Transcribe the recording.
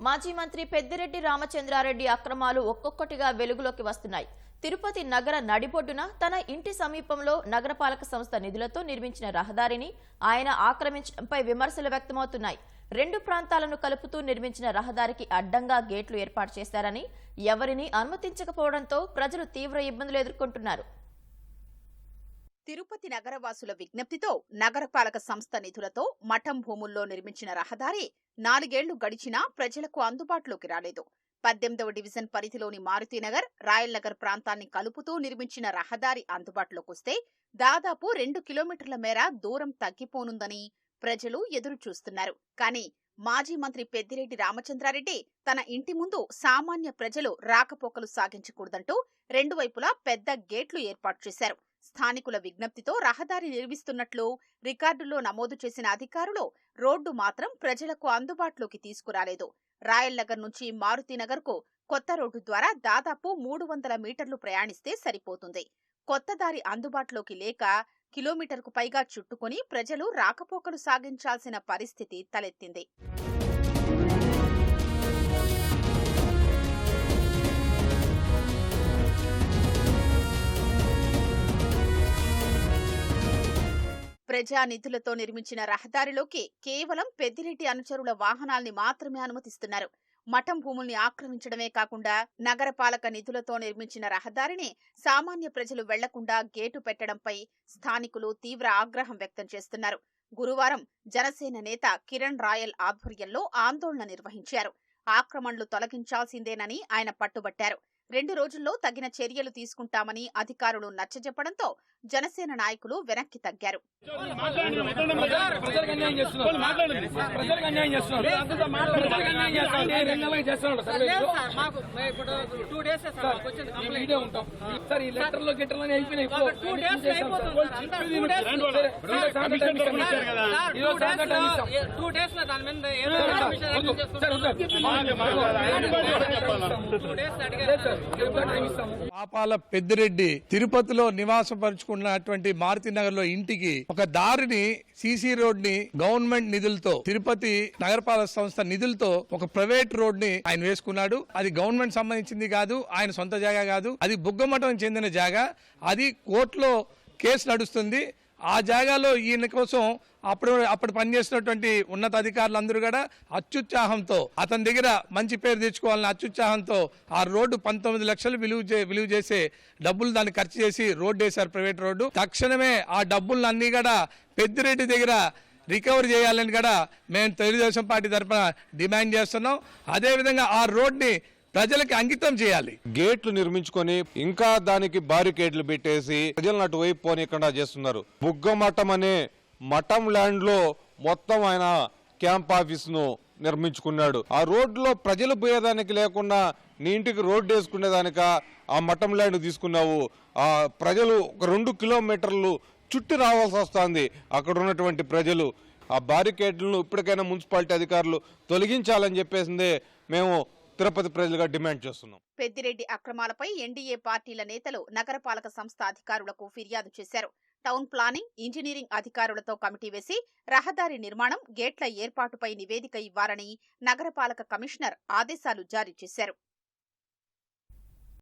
మాజీ మంత్రి పెద్దిరెడ్డి రామచంద్రారెడ్డి అక్రమాలు ఒక్కొక్కటిగా వెలుగులోకి వస్తున్నాయి. తిరుపతి నగర నడిబొడ్డున తన ఇంటి సమీపంలో నగరపాలక సంస్థ నిధులతో నిర్మించిన రహదారిని ఆయన ఆక్రమించడంపై విమర్శలు వ్యక్తమవుతున్నాయి. రెండు ప్రాంతాలను కలుపుతూ నిర్మించిన రహదారికి అడ్డంగా గేట్లు ఏర్పాటు చేశారని ఎవరిని అనుమతించకపోవడంతో ప్రజలు తీవ్ర ఇబ్బందులు ఎదుర్కొంటున్నారు. తిరుపతి నగరవాసుల విజ్ఞప్తితో నగరపాలక సంస్థ నిధులతో మఠం భూముల్లో నిర్మించిన రహదారి నాలుగేళ్ళు గడిచినా ప్రజలకు అందుబాటులోకి రాలేదు. పద్దెనిమిదవ డివిజన్ పరిధిలోని మారుతీనగర్ రాయల్ నగర్ ప్రాంతాన్ని కలుపుతూ నిర్మించిన రహదారి అందుబాటులోకొస్తే దాదాపు రెండు కిలోమీటర్ల మేర దూరం తగ్గిపోనుందని ప్రజలు ఎదురు చూస్తున్నారు కానీ మాజీ మంత్రి పెద్దిరెడ్డి రామచంద్రారెడ్డి తన ఇంటి ముందు సామాన్య ప్రజలు రాకపోకలు సాగించకూడదంటూ రెండు వైపులా పెద్ద గేట్లు ఏర్పాటు చేశారు. స్థానికుల విజ్ఞప్తితో రహదారి నిర్మిస్తున్నట్లు రికార్డుల్లో నమోదు చేసిన అధికారులు రోడ్డు మాత్రం ప్రజలకు అందుబాటులోకి తీసుకురాలేదు. రాయల్ నగర్ నుంచి మారుతినగర్కు కొత్త రోడ్డు ద్వారా దాదాపు మూడు వందల మీటర్లు ప్రయాణిస్తే సరిపోతుంది. కొత్త దారి అందుబాటులోకి లేక కిలోమీటర్కు పైగా చుట్టుకొని ప్రజలు రాకపోకలు సాగించాల్సిన పరిస్థితి తలెత్తింది. ప్రజా నిధులతో నిర్మించిన రహదారిలోకి కేవలం పెద్దిరెడ్డి అనుచరుల వాహనాల్ని మాత్రమే అనుమతిస్తున్నారు. మఠం భూముల్ని ఆక్రమించడమే కాకుండా నగరపాలక నిధులతో నిర్మించిన రహదారిని సామాన్య ప్రజలు వెళ్ళకుండా గేటు పెట్టడంపై స్థానికులు తీవ్ర ఆగ్రహం వ్యక్తం చేస్తున్నారు. గురువారం జనసేన నేత కిరణ్ రాయల్ ఆధ్వర్యంలో ఆందోళన నిర్వహించారు. ఆక్రమణలు తొలగించాల్సిందేనని ఆయన పట్టుబట్టారు. రెండు రోజుల్లో తగిన చర్యలు తీసుకుంటామని అధికారులు నచ్చజెప్పడంతో జనసేన నాయకులు వెనక్కి తగ్గారు ప్రజలకు అన్యాయం చేస్తున్నారు ప్రజలకు అన్యాయం చేస్తున్నారు ప్రజలకు అన్యాయం చేస్తున్నారు నేను రెండు నెలలుగా చేస్తున్నాను సార్ పాపాల పెద్దిరెడ్డి తిరుపతిలో నివాసపరుచుకున్నటువంటి మారుతినగర్లో ఇంటికి ఒక దారిని సీసీ రోడ్ని గవర్నమెంట్ నిధులతో తిరుపతి నగరపాలక సంస్థ నిధులతో ఒక ప్రైవేట్ రోడ్ని ఆయన వేసుకున్నాడు. అది గవర్నమెంట్ సంబంధించింది కాదు ఆయన సొంత జాగా కాదు. అది బుగ్గమఠం చెందిన జాగా. అది కోర్టులో కేసు నడుస్తుంది. ఆ జాగాలో ఈయన కోసం అప్పుడు అప్పుడు పనిచేసినటువంటి ఉన్నత అధికారులందరూ కూడా అత్యుత్సాహంతో అతని దగ్గర మంచి పేరు తెచ్చుకోవాలని అత్యుత్సాహంతో ఆ రోడ్డు పంతొమ్మిది లక్షలు విలువ విలువ చేసే డబ్బులు దాన్ని ఖర్చు చేసి రోడ్డు వేశారు ప్రైవేట్ రోడ్డు. తక్షణమే ఆ డబ్బులను అన్నీ కూడా పెద్దిరెడ్డి దగ్గర రికవర్ చేయాలని కూడా మేము తెలుగుదేశం పార్టీ తరఫున డిమాండ్ చేస్తున్నాం. అదేవిధంగా ఆ రోడ్ని ప్రజలకి అంకితం చేయాలి. గేట్లు నిర్మించుకొని ఇంకా దానికి బారికేడ్లు పెట్టేసి ప్రజలను అటువైపు పోనీయకుండా చేస్తున్నారు. బుగ్గ మఠం అనే మఠం ల్యాండ్లో మొత్తం ఆయన క్యాంప్ ఆఫీస్ను నిర్మించుకున్నాడు. ఆ రోడ్లో ప్రజలు పోయేదానికి లేకుండా నీ ఇంటికి రోడ్డు వేసుకునేదానిక ఆ మఠం ల్యాండ్ తీసుకున్నావు. ఆ ప్రజలు ఒక రెండు కిలోమీటర్లు చుట్టి రావాల్సి వస్తుంది అక్కడ ఉన్నటువంటి ప్రజలు. ఆ బారికేడ్లను ఇప్పటికైనా మున్సిపాలిటీ అధికారులు తొలగించాలని చెప్పేసిందే మేము తిరుపతి ప్రజలుగా డిమాండ్ చేస్తున్నాం. పెద్దిరెడ్డి అక్రమాలపై ఎన్డీఏ పార్టీల నేతలు నగరపాలక సంస్థ అధికారులకు ఫిర్యాదు చేశారు. టౌన్ ప్లానింగ్ ఇంజనీరింగ్ అధికారులతో కమిటీ వేసి రహదారి నిర్మాణం గేట్ల ఏర్పాటుపై నివేదిక ఇవ్వాలని నగరపాలక కమిషనర్ ఆదేశాలు జారీ చేశారు.